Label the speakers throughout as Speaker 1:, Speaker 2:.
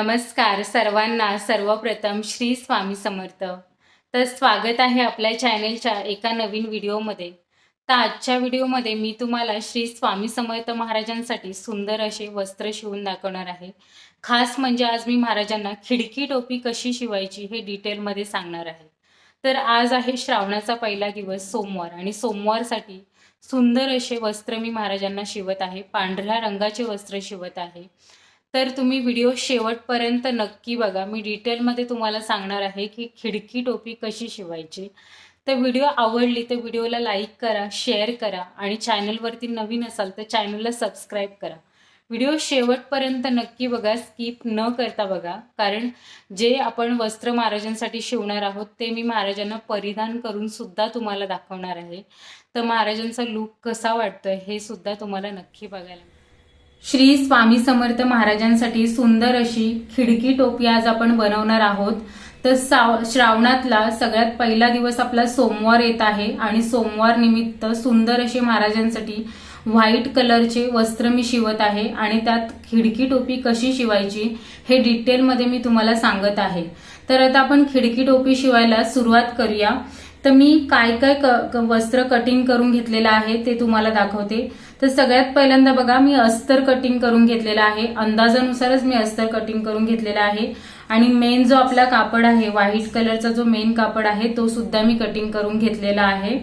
Speaker 1: नमस्कार सर्वांना. सर्वप्रथम श्री स्वामी समर्थ. तर स्वागत आहे आपल्या चॅनेलच्या एका नवीन व्हिडिओमध्ये तर आजच्या व्हिडिओमध्ये मी तुम्हाला श्री स्वामी समर्थ महाराजांसाठी सुंदर असे वस्त्र शिवून दाखवणार आहे. खास म्हणजे आज मी महाराजांना खिडकी टोपी कशी शिवायची हे डिटेलमध्ये सांगणार आहे. तर आज आहे श्रावणाचा पहिला दिवस सोमवार आणि सोमवारसाठी सुंदर असे वस्त्र मी महाराजांना शिवत आहे. पांढऱ्या रंगाचे वस्त्र शिवत आहे. तर तुम्ही व्हिडिओ शेवटपर्यंत नक्की बघा. मी डिटेलमध्ये तुम्हाला सांगणार आहे की खिडकी टोपी कशी शिवायची. तर व्हिडिओ आवडली तर व्हिडिओला लाईक करा शेअर करा आणि चॅनलवरती नवीन असाल तर चॅनलला सबस्क्राईब करा. व्हिडिओ शेवटपर्यंत नक्की बघा. स्किप न करता बघा. कारण जे आपण वस्त्र महाराजांसाठी शिवणार आहोत ते मी महाराजांना परिधान करून सुद्धा तुम्हाला दाखवणार आहे. तर महाराजांचा लुक कसा वाटतोय हे सुद्धा तुम्हाला नक्की बघायला श्री स्वामी समर्थ महाराजांसाठी सुंदर अशी खिडकी टोपी आज आपण बनवणार आहोत. तर श्रावणातला सगळ्यात पहिला दिवस आपला सोमवार येत आहे आणि सोमवार निमित्त सुंदर असे महाराजांसाठी व्हाईट कलरचे वस्त्र मी शिवत आहे आणि त्यात खिडकी टोपी कशी शिवायची हे डिटेलमध्ये मी तुम्हाला सांगत आहे. तर आता आपण खिडकी टोपी शिवायला सुरुवात करूया. तर मी काय काय वस्त्र कटिंग करून घेतलेलं आहे ते तुम्हाला दाखवते. तर सगळ्यात पहिल्यांदा बघा मी अस्तर कटिंग करून घेतलेला आहे. अंदाजानुसारच मी अस्तर कटिंग करून घेतलेला आहे. आणि मेन जो आपला कापड आहे व्हाईट कलरचा जो मेन कापड आहे तो सुद्धा मी कटिंग करून घेतलेला आहे.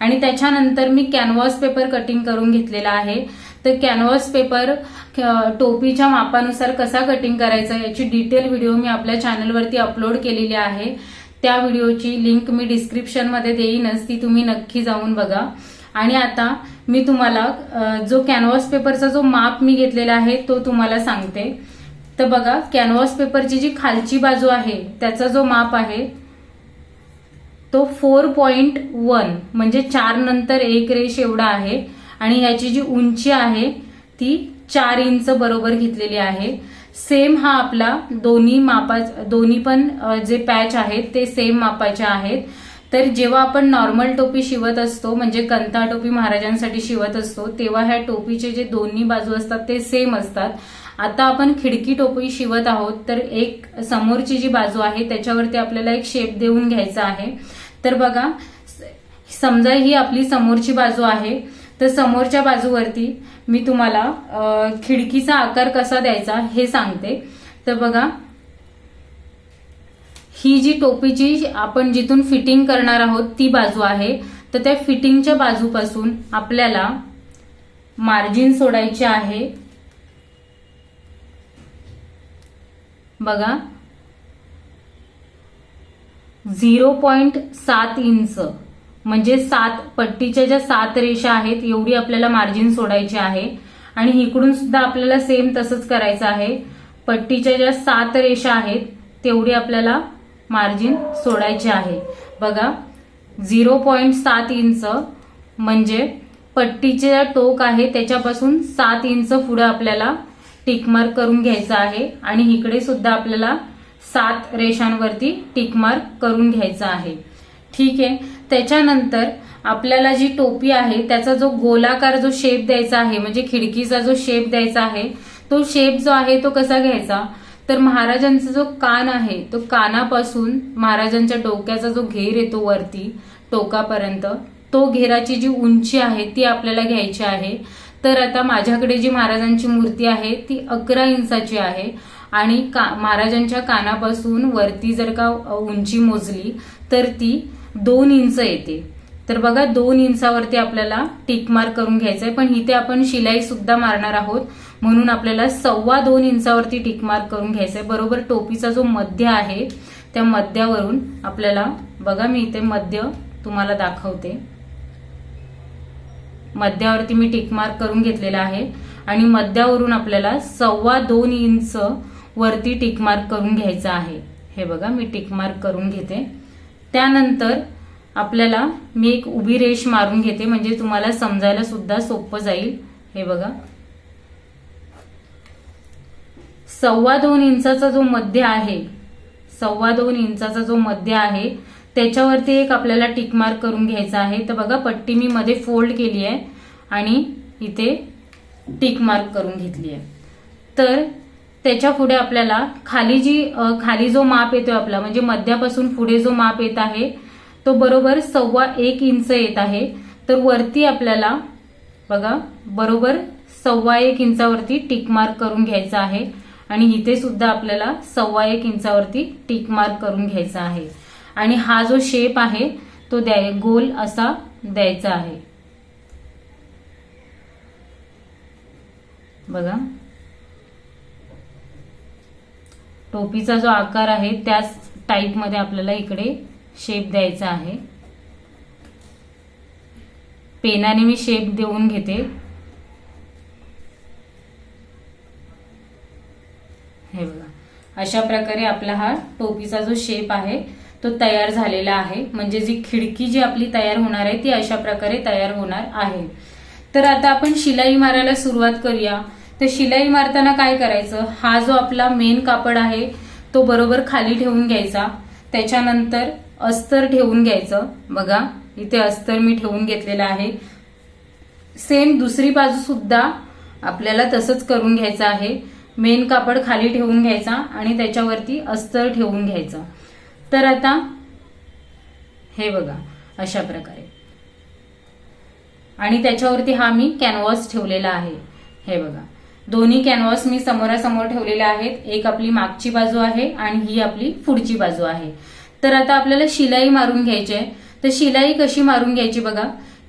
Speaker 1: आणि त्याच्यानंतर मी कॅनव्हास पेपर कटिंग करून घेतलेला आहे. तर कॅनव्हास पेपर टोपीच्या मापानुसार कसा कटिंग करायचा याची डिटेल व्हिडिओ मी आपल्या चॅनलवरती अपलोड केलेली आहे. त्या व्हिडिओची लिंक मी डिस्क्रिप्शनमध्ये देईनच ती तुम्ही नक्की जाऊन बघा. आणि आता मी तुम्हाला जो कॅनव्हास पेपरचा जो माप मी घेतलेला आहे तो तुम्हाला सांगते. तर बघा कॅनव्हास पेपरची जी खालची बाजू आहे त्याचा जो माप आहे तो फोर पॉइंट वन म्हणजे चार नंतर एक रेष एवढा आहे. आणि याची जी उंची आहे ती चार इंच बरोबर घेतलेली आहे. सेम हा आपला दोन्ही मापा दोन्ही पण जे पॅच आहेत ते सेम मापाचे आहेत. तर जेव्हा आपण नॉर्मल टोपी शिवत असतो म्हणजे कंथा टोपी महाराजांसाठी शिवत असतो तेव्हा ह्या टोपीचे जे दोन्ही बाजू असतात ते सेम असतात. आता आपण खिडकी टोपी शिवत आहोत तर एक समोरची जी बाजू आहे त्याच्यावरती आपल्याला एक शेप देऊन घ्यायचा आहे. तर बघा समजा ही आपली समोरची बाजू आहे तर समोरच्या बाजूवरती मी तुम्हाला खिडकीचा आकार कसा द्यायचा हे सांगते. तर बघा ही जी टोपीची आपण जिथून फिटिंग करणार आहोत ती बाजू आहे. तर त्या फिटिंगच्या बाजूपासून आपल्याला मार्जिन सोडायचे आहे. बघा. झिरो पॉइंट सात इंच. म्हणजे सात पट्टीच्या ज्या सात रेषा आहेत एवढी आपल्याला मार्जिन सोडायची आहे. आणि इकडून सुद्धा आपल्याला सेम तसंच करायचं आहे. पट्टीच्या ज्या सात रेषा आहेत तेवढी आपल्याला मार्जिन सोडायचे आहे. बघा झिरो पॉईंट सात इंच म्हणजे पट्टीचे टोक आहे त्याच्यापासून सात इंच पुढे आपल्याला टिकमार्क करून घ्यायचं आहे आणि इकडे सुद्धा आपल्याला सात रेषांवरती टिकमार्क करून घ्यायचा आहे. ठीक आहे? त्याच्यानंतर आपल्याला जी टोपी आहे त्याचा जो गोलाकार जो शेप द्यायचा आहे म्हणजे खिडकीचा जो शेप द्यायचा आहे तो शेप जो आहे तो कसा घ्यायचा? तर महाराजांचा जो कान आहे तो कानापासून महाराजांच्या डोक्याचा जो घेर येतो वरती टोकापर्यंत तो घेराची जी उंची आहे ती आपल्याला घ्यायची आहे. तर आता माझ्याकडे जी महाराजांची मूर्ती आहे ती अकरा इंचाची आहे. आणि का महाराजांच्या कानापासून वरती जर का उंची मोजली तर ती दोन इंच येते. तर बघा दोन इंचावरती आपल्याला टिक मार्क करून आहे पण इथे आपण शिलाई सुद्धा मारणार आहोत. म्हणून आपल्याला सव्वा दोन इंचावरती टिक मार्क करून घ्यायचंय. बरोबर टोपीचा जो मध्य आहे त्या मध्यावरून आपल्याला बघा मी इथे मध्य तुम्हाला दाखवते. मध्यावरती मी टिक मार्क करून घेतलेला आहे. आणि मध्यावरून आपल्याला सव्वा दोन इंच वरती टिक मार्क करून घ्यायचा आहे. हे बघा मी टिक मार्क करून घेते. त्यानंतर आपल्याला मी एक उभी रेष मारून घेते म्हणजे तुम्हाला समजायला सुद्धा सोपं जाईल. हे बघा. सव्वा दोन इंचाचा जो मध्य आहे सव्वा दोन इंचाचा जो मध्य आहे त्याच्यावरती एक आपल्याला टिक मार्क करून घ्यायचा आहे. तर बघा पट्टी मी मध्ये फोल्ड केली आहे आणि इथे टिकमार्क करून घेतली आहे. तर त्याच्या पुढे आपल्याला खाली जी खाली जो माप येतो आपला म्हणजे मध्यापासून पुढे जो माप येत आहे तो बरोबर सव्वा एक इंच येत आहे. तर वरती आपल्याला बघा बरोबर सव्वा एक इंचावरती टिक मार्क करून घ्यायचा आहे. आणि इथे सुद्धा आपल्याला सव्वा एक इंचावरती टिक मार्क करून घ्यायचा आहे. आणि हा जो शेप आहे तो द्याय गोल असा द्यायचा आहे. बघा. टोपीचा जो आकार आहे त्याच टाईपमध्ये आपल्याला इकडे शेप द्यायचा आहे. पेनाने मी शेप देऊन घेते. हे बघा अशा प्रकारे आपला हा टोपीचा जो शेप आहे तो तयार झालेला आहे. म्हणजे जी खिडकी जी आपली तयार होणार आहे ती अशा प्रकारे तयार होणार आहे. तर आता आपण शिलाई मारायला सुरुवात करूया. तर शिलाई मारताना काय करायचं? हा जो आपला मेन कापड आहे तो बरोबर खाली ठेवून घ्यायचा. त्याच्यानंतर अस्तर ठेवून घ्यायचं. बघा इथे अस्तर मी ठेवून घेतलेलं आहे. सेम दुसरी बाजू सुद्धा आपल्याला तसंच करून घ्यायचं आहे. मेन कापड खाली ठेवून घ्यायचा आणि त्याच्यावरती अस्तर ठेवून घ्यायचं. तर आता हे बघा अशा प्रकारे. आणि त्याच्यावरती हा मी कॅनव्हास ठेवलेला आहे. हे बघा. दोन्ही कॅनव्हास मी समोरासमोर ठेवलेले आहेत. एक आपली मागची बाजू आहे आणि ही आपली पुढची बाजू आहे. तर आता आपल्याला शिलाई मारून घ्यायची आहे. तर शिलाई कशी मारून घ्यायची बघा.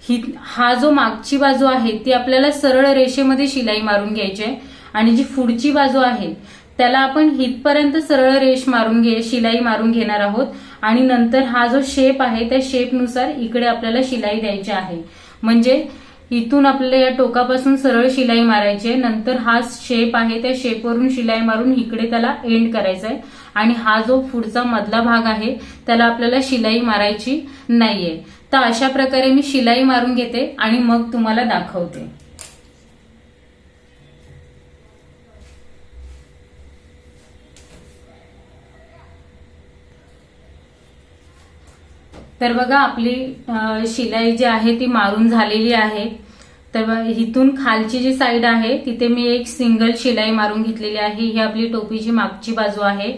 Speaker 1: ही हा जो मागची बाजू आहे ती आपल्याला सरळ रेषेमध्ये शिलाई मारून घ्यायची आहे. आणि जी पुढची बाजू आहे त्याला आपण हितपर्यंत सरळ रेष मारून घे शिलाई मारून घेणार आहोत. आणि नंतर हा जो शेप आहे त्या शेपनुसार इकडे आपल्याला शिलाई द्यायची आहे. म्हणजे इथून आपल्याला या टोकापासून सरळ शिलाई मारायची आहे. नंतर हा शेप आहे त्या शेपवरून शिलाई मारून इकडे त्याला एंड करायचा आहे आणि हा जो पुढचा मधला भाग आहे त्याला आपल्याला शिलाई मारायची नाहीये. तर अशा प्रकारे मी शिलाई मारून घेते आणि मग तुम्हाला दाखवते. तर बघा आपली शिलाई जी आहे ती मारून झालेली आहे. तर इथून खालची जी साईड आहे तिथे मी एक सिंगल शिलाई मारून घेतलेली आहे. ही आपली टोपीची मागची बाजू आहे.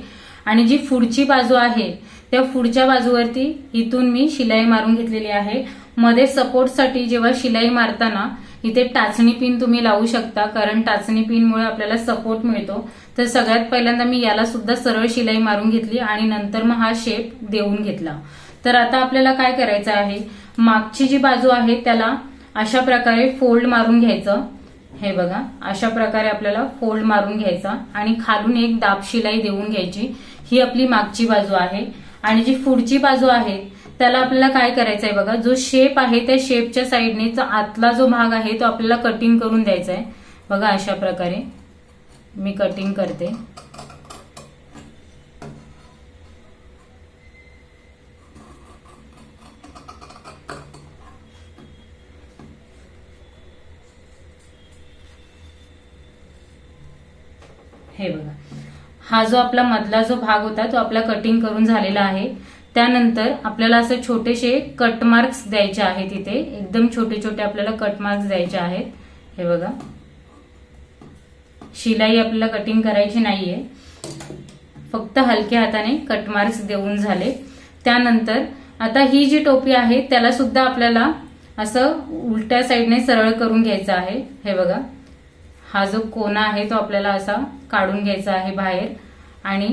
Speaker 1: आणि जी पुढची बाजू आहे त्या पुढच्या बाजूवरती इथून मी शिलाई मारून घेतलेली आहे. मध्ये सपोर्टसाठी जेव्हा शिलाई मारताना इथे टाचणी पिन तुम्ही लावू शकता. कारण टाचणी पिनमुळे आपल्याला सपोर्ट मिळतो. तर सगळ्यात पहिल्यांदा मी याला सुद्धा सरळ शिलाई मारून घेतली आणि नंतर मग हा शेप देऊन घेतला. तर आता आपल्याला काय करायचं आहे? मागची जी बाजू आहे त्याला अशा प्रकारे फोल्ड मारून घ्यायचं. हे बघा अशा प्रकारे आपल्याला फोल्ड मारून घ्यायचा आणि खालून एक दाब शिलाई देऊन घ्यायची. ही आपली मागची बाजू आहे. आणि जी पुढची बाजू आहे त्याला आपल्याला काय करायचं आहे बघा जो शेप आहे त्या शेपच्या साईडने आतला जो भाग आहे तो आपल्याला कटिंग करून द्यायचा आहे. बघा अशा प्रकारे. मी कटिंग करते. हे बघा. हा जो आपला मधला जो भाग होता तो आपला कटिंग करून झालेला आहे. त्यानंतर आपल्याला असे छोटेसे कट मार्क्स द्यायचे आहेत इथे. एकदम छोटे छोटे आपल्याला कट मार्क्स द्यायचे आहेत. हे बघा. शिलाई आपल्याला कटिंग करायची नाहीये. फक्त हलक्या हाताने कट मार्क्स देऊन झाले. त्यानंतर आता ही जी टोपी आहे त्याला सुद्धा आपल्याला असं उलट्या साईडने सरळ करून घ्यायचं आहे. हे बघा. हा जो कोना आहे तो आपल्याला असा काढून घ्यायचा आहे बाहेर. आणि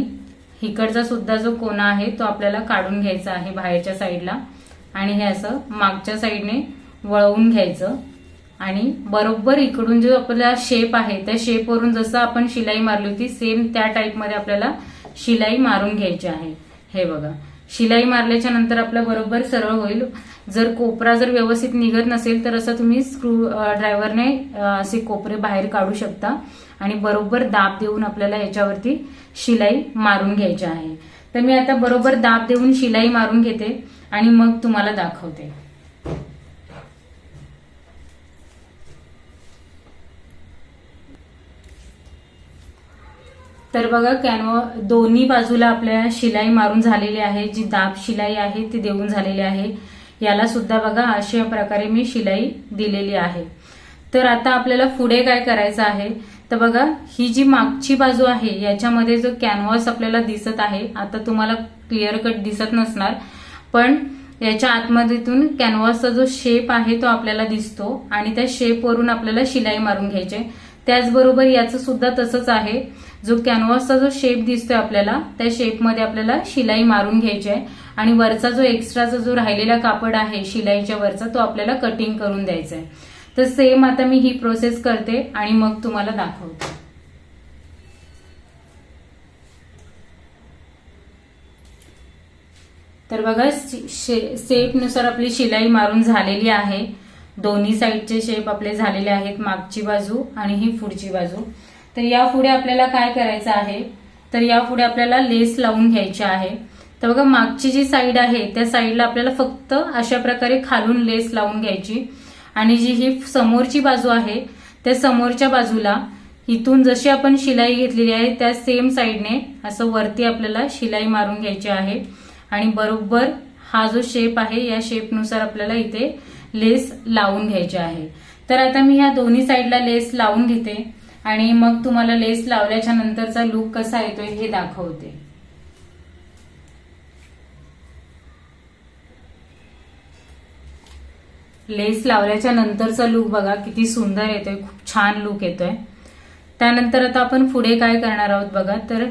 Speaker 1: इकडचा सुद्धा जो कोना आहे तो आपल्याला काढून घ्यायचा आहे बाहेरच्या साईडला. आणि हे असं मागच्या साईडने वळवून घ्यायचं. आणि बरोबर इकडून जो आपला शेप आहे त्या शेपवरून जसं आपण शिलाई मारली होती सेम त्या टाईपमध्ये आपल्याला शिलाई मारून घ्यायची आहे. हे बघा. शिलाई मारल्याच्या नंतर आपला बरोबर सरळ होईल. जर कोपरा जर व्यवस्थित निघत नसेल तर असं तुम्ही स्क्रू ड्रायव्हरने असे कोपरे बाहेर काढू शकता. आणि बरोबर दाब देऊन आपल्याला याच्यावरती शिलाई मारून घ्यायची आहे. तर मी आता बरोबर दाब देऊन शिलाई मारून घेते आणि मग तुम्हाला दाखवते. तर बघा कॅनव दोन्ही बाजूला आपल्या शिलाई मारून झालेली आहे जी दाब शिलाई आहे ती देऊन झालेली आहे. याला सुद्धा बघा अशा प्रकारे मी शिलाई दिलेली आहे. तर आता आपल्याला पुढे काय करायचं आहे? तर बघा ही जी मागची बाजू आहे याच्यामध्ये जो कॅनव्हास आपल्याला दिसत आहे आता तुम्हाला क्लिअर कट दिसत नसणार पण याच्या आतमध्येतून कॅनव्हासचा जो शेप आहे तो आपल्याला दिसतो आणि त्या शेपवरून आपल्याला शिलाई मारून घ्यायचे त्याचबरोबर याचं सुद्धा तसंच आहे. जो कॅनव्हासचा जो शेप दिसतोय आपल्याला त्या शेपमध्ये आपल्याला शिलाई मारून घ्यायची आहे. आणि वरचा जो एक्स्ट्राचा जो राहिलेला कापड आहे शिलाईच्या वरचा तो आपल्याला कटिंग करून द्यायचा आहे. तर सेम आता मी ही प्रोसेस करते आणि मग तुम्हाला दाखवते. तर बघा शेपनुसार आपली शिलाई मारून झालेली आहे. दोन्ही साईडचे शेप आपले झालेले आहेत मागची बाजू आणि ही पुढची बाजू. तर यापुढे आपल्याला काय करायचं आहे? तर यापुढे आपल्याला लेस लावून घ्यायची आहे. तर बघा मागची जी साईड आहे त्या साईडला आपल्याला फक्त अशा प्रकारे खालून लेस लावून घ्यायची. आणि जी ही समोरची बाजू आहे त्या समोरच्या बाजूला इथून जशी आपण शिलाई घेतलेली आहे त्या सेम साईडने असं वरती आपल्याला शिलाई मारून घ्यायची आहे. आणि बरोबर हा जो शेप आहे या शेपनुसार आपल्याला इथे लेस लावून घ्यायची आहे. तर आता मी ह्या दोन्ही साईडला लेस लावून घेते आणि मग तुम्हाला लेस लावल्याच्या नंतरचा लुक कसा येतोय हे दाखवते. लेस लावल्याच्या नंतरचा लुक बघा किती सुंदर येतोय खूप छान लुक येतोय. त्यानंतर आता आपण पुढे काय करणार आहोत बघा तर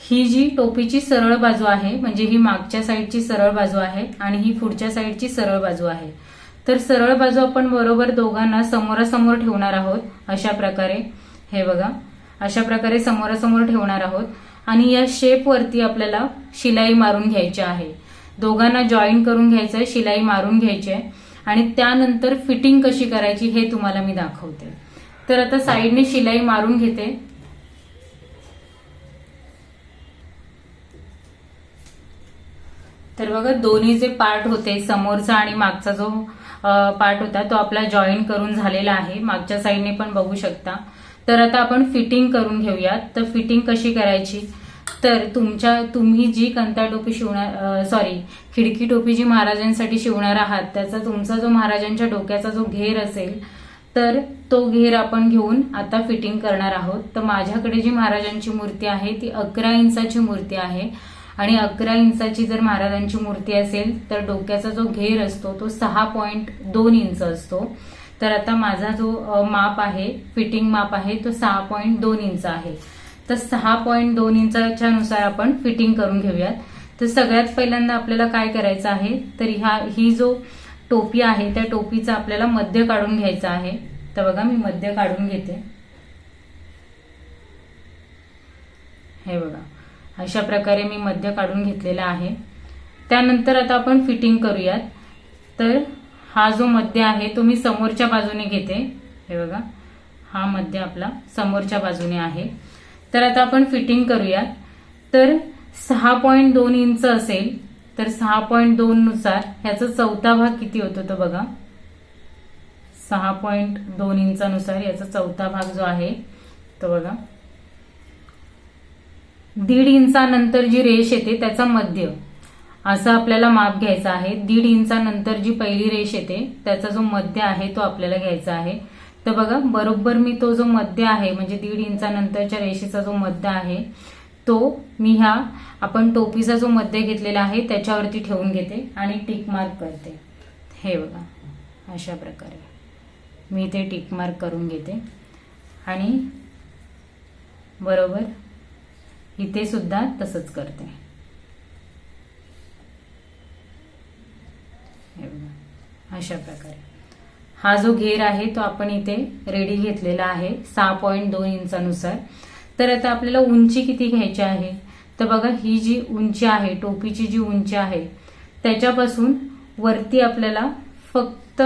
Speaker 1: ही जी टोपीची सरळ बाजू आहे म्हणजे ही मागच्या साईडची सरळ बाजू आहे आणि ही पुढच्या साईडची सरळ बाजू आहे. तर सरळ बाजू आपण बरोबर दोघांना समोरासमोर ठेवणार आहोत अशा प्रकारे. हे बघा. अशा प्रकारे समोरासमोर ठेवणार आहोत. आणि या शेपवरती आपल्याला शिलाई मारून घ्यायची आहे. दोघांना जॉईन करून घ्यायचं आहे शिलाई मारून घ्यायची आहे आणि त्यानंतर फिटिंग कशी करायची हे तुम्हाला मी दाखवते. तर आता साईडने शिलाई मारून घेते. तर बघा दोन्ही जे पार्ट होते समोरचा आणि मागचा जो पार्ट होता तो आपला जॉईन करून झालेला आहे. मागच्या साईडने पण बघू शकता. तर आता आपण फिटिंग करून घेऊयात. तर फिटिंग कशी करायची? तर तुमच्या तुम्ही जी कंता टोपी शिवणार सॉरी खिडकी टोपी जी महाराजांसाठी शिवणार आहात त्याचा तुमचा जो महाराजांच्या डोक्याचा जो घेर असेल तर तो घेर आपण घेऊन आता फिटिंग करणार आहोत. तर माझ्याकडे जी महाराजांची मूर्ती आहे ती अकरा इंचाची मूर्ती आहे. आणि अकरा इंचाची जर महाराजांची मूर्ती असेल तर डोक्याचा जो घेर असतो तो सहा पॉईंट दोन इंच असतो. तर आता माझा जो माप आहे फिटिंग माप आहे तो सहा पॉईंट दोन इंच आहे. तर सहा पॉईंट दोन इंचाच्या नुसार आपण फिटिंग करून घेऊयात. तर सगळ्यात पहिल्यांदा आपल्याला काय करायचं आहे तर ह्या ही जो टोपी आहे त्या टोपीचा आपल्याला मध्य काढून घ्यायचा आहे. तर बघा मी मध्य काढून घेते. हे बघा. अशा प्रकारे मी मध्य काढून घेतलेला आहे. त्यानंतर आता आपण फिटिंग करूयात. तर हा जो मध्य आहे तो मी समोरच्या बाजूने घेते. हे बघा हा मध्य आपला समोरच्या बाजूने आहे. तर आता आपण फिटिंग करूयात. तर सहा पॉईंट दोन इंच असेल तर सहा पॉईंट दोन नुसार ह्याचा चौथा भाग किती होतो तो बघा. सहा पॉईंट दोन इंचानुसार याचा चौथा भाग जो आहे तो बघा. दीड इंचानंतर जी रेष येते त्याचा मध्य. असं आपल्याला माप घ्यायचा आहे. दीड इंचानंतर जी पहिली रेष येते त्याचा जो मध्य आहे तो आपल्याला घ्यायचा आहे. तर बघा बरोबर मी तो जो मध्य आहे म्हणजे दीड इंचानंतरच्या रेषेचा जो मध्य आहे तो मी ह्या आपण टोपीचा जो मध्य घेतलेला आहे त्याच्यावरती ठेवून घेते आणि टिक मार्क करते. हे बघा अशा प्रकारे. मी ते टिक मार्क करून घेते. आणि बरोबर इथे सुद्धा तसंच करते. अशा प्रकारे. हा जो घेर आहे तो आपण इथे रेडी घेतलेला आहे सहा पॉईंट दोन इंचानुसार. तर आता आपल्याला उंची किती घ्यायची आहे? तर बघा ही जी उंची आहे टोपीची जी उंची आहे त्याच्यापासून वरती आपल्याला फक्त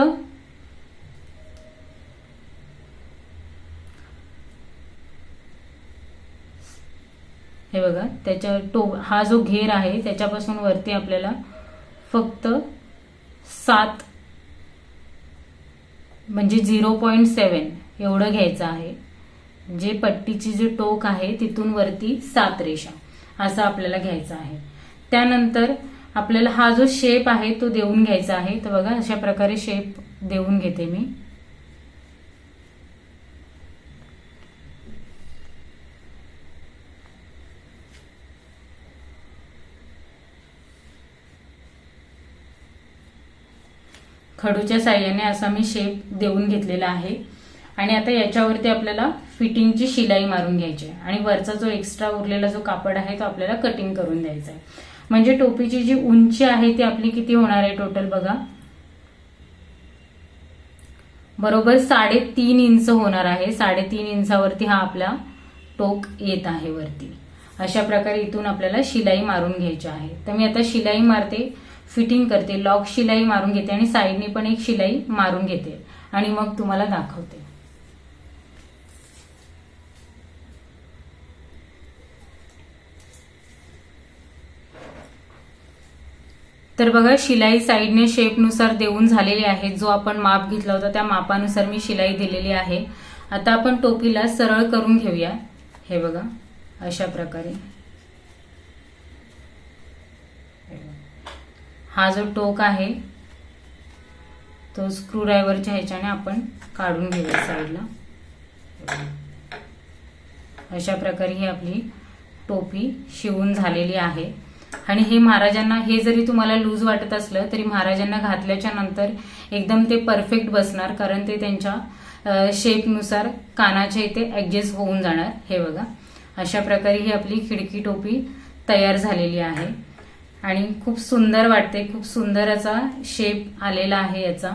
Speaker 1: हे बघा त्याच्या टो हा जो घेर आहे त्याच्यापासून वरती आपल्याला फक्त सात म्हणजे झिरो पॉईंट सेवन एवढं घ्यायचं आहे. जे पट्टीची जे टोक आहे तिथून वरती सात रेषा असं आपल्याला घ्यायचं आहे. त्यानंतर आपल्याला हा जो शेप आहे तो देऊन घ्यायचा आहे. तर बघा अशा प्रकारे शेप देऊन घेते मी. खडूच्या साह्याने असा मी शेप देऊन घेतलेला आहे. आणि आता याच्यावरती आपल्याला फिटिंगची शिलाई मारून घ्यायची आहे. आणि वरचा जो एक्स्ट्रा उरलेला जो कापड आहे तो आपल्याला कटिंग करून द्यायचा आहे. म्हणजे टोपीची जी उंची आहे ती आपली किती होणार आहे टोटल बघा? बरोबर साडेतीन इंच होणार आहे. साडेतीन इंचावरती हा आपला टोक येत आहे वरती. अशा प्रकारे इथून आपल्याला शिलाई मारून घ्यायची आहे. तर मी आता शिलाई मारते. फिटिंग करते. लॉक शिलाई मारून घेते आणि साईडने पण एक शिलाई मारून घेते. आणि मग तुम्हाला दाखवते. तर बघा शिलाई साईडने शेपनुसार देऊन झालेली आहे. जो आपण माप घेतला होता त्या मापानुसार मी शिलाई दिलेली आहे. आता आपण टोपीला सरळ करून घेऊया. हे बघा अशा प्रकारे. हा जो टोक आहे तो स्क्रूड्रायव्हरच्या ह्याच्याने आपण काढून घेऊया साईडला. अशा प्रकारे ही आपली टोपी शिवून झालेली आहे. आणि हे महाराजांना हे जरी तुम्हाला लूज वाटत असलं तरी महाराजांना घातल्याच्या नंतर एकदम ते परफेक्ट बसणार कारण ते त्यांच्या शेपनुसार कानाच्या इथे ॲडजस्ट होऊन जाणार. हे बघा. अशा प्रकारे ही आपली खिडकी टोपी तयार झालेली आहे. आणि खूप सुंदर वाटते खूप सुंदर असा शेप आलेला आहे याचा.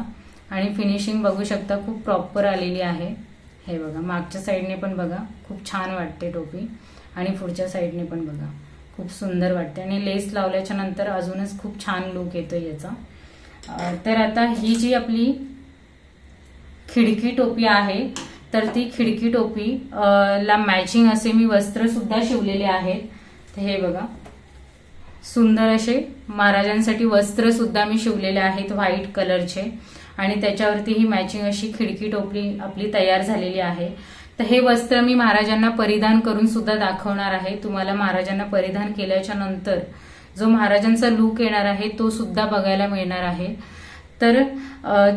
Speaker 1: आणि फिनिशिंग बघू शकता खूप प्रॉपर आलेली आहे. हे बघा मागच्या साईडने पण बघा खूप छान वाटते टोपी. आणि पुढच्या साईडने पण बघा खूप सुंदर वाटते. आणि लेस लावल्याच्या नंतर अजूनच खूप छान लुक येतो याचा. तर आता ही जी आपली खिडकी टोपी आहे तर ती खिडकी टोपी ला मॅचिंग असे मी वस्त्र सुद्धा शिवलेले आहेत. हे बघा सुंदर असे महाराजांसाठी वस्त्र सुद्धा मी शिवलेले आहेत व्हाईट कलरचे आणि त्याच्यावरती ही मॅचिंग अशी खिडकी टोपली आपली तयार झालेली आहे. तर हे वस्त्र मी महाराजांना परिधान करून सुद्धा दाखवणार आहे. तुम्हाला महाराजांना परिधान केल्याच्यानंतर जो महाराजांचा लुक येणार आहे तो सुद्धा बघायला मिळणार आहे. तर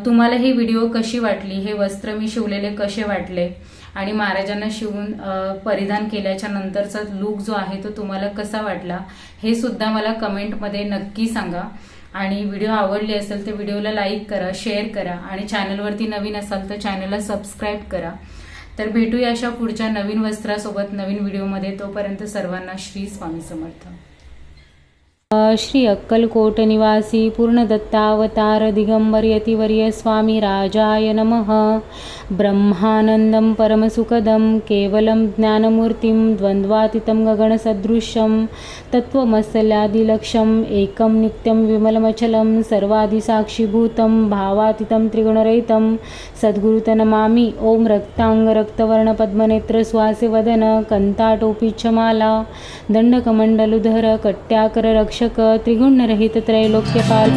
Speaker 1: तुम्हाला ही व्हिडिओ कशी वाटली? हे वस्त्र मी शिवलेले कसे वाटले? आणि महाराजांना शिवून परिधान केल्याच्या नंतरचा लुक जो आहे तो तुम्हाला कसा वाटला हे सुद्धा मला कमेंटमध्ये नक्की सांगा. आणि व्हिडिओ आवडली असेल तर व्हिडिओला लाईक करा शेअर करा आणि चॅनलवरती नवीन असाल तर चॅनलला सबस्क्राईब करा. तर भेटूया अशा पुढच्या नवीन वस्त्रासोबत नवीन व्हिडिओमध्ये. तोपर्यंत सर्वांना श्री स्वामी समर्थ. श्री अक्कलकोट निवासी पूर्णदत्तावतार दिगंबर यतिवर्य स्वामी राजाय नमः. ब्रह्मानन्दं परमसुखदं केवलं ज्ञानमूर्तिं द्वन्द्वातीतं गगनसदृशं तत्त्वमसल्यादिलक्ष्यम् एकं नित्यं विमलमचलं सर्वादिसाक्षीभूतं भावातीतं त्रिगुणरहितं सद्गुरुतनमामि. ॐ रक्ताङ्गरक्तवर्णपद्मनेत्र वदन कन्ताटोपीच्छमाला दण्डकमण्डलुधर कट्याकर रक्षक त्रिगुणरहित त्रैलोक्यपाल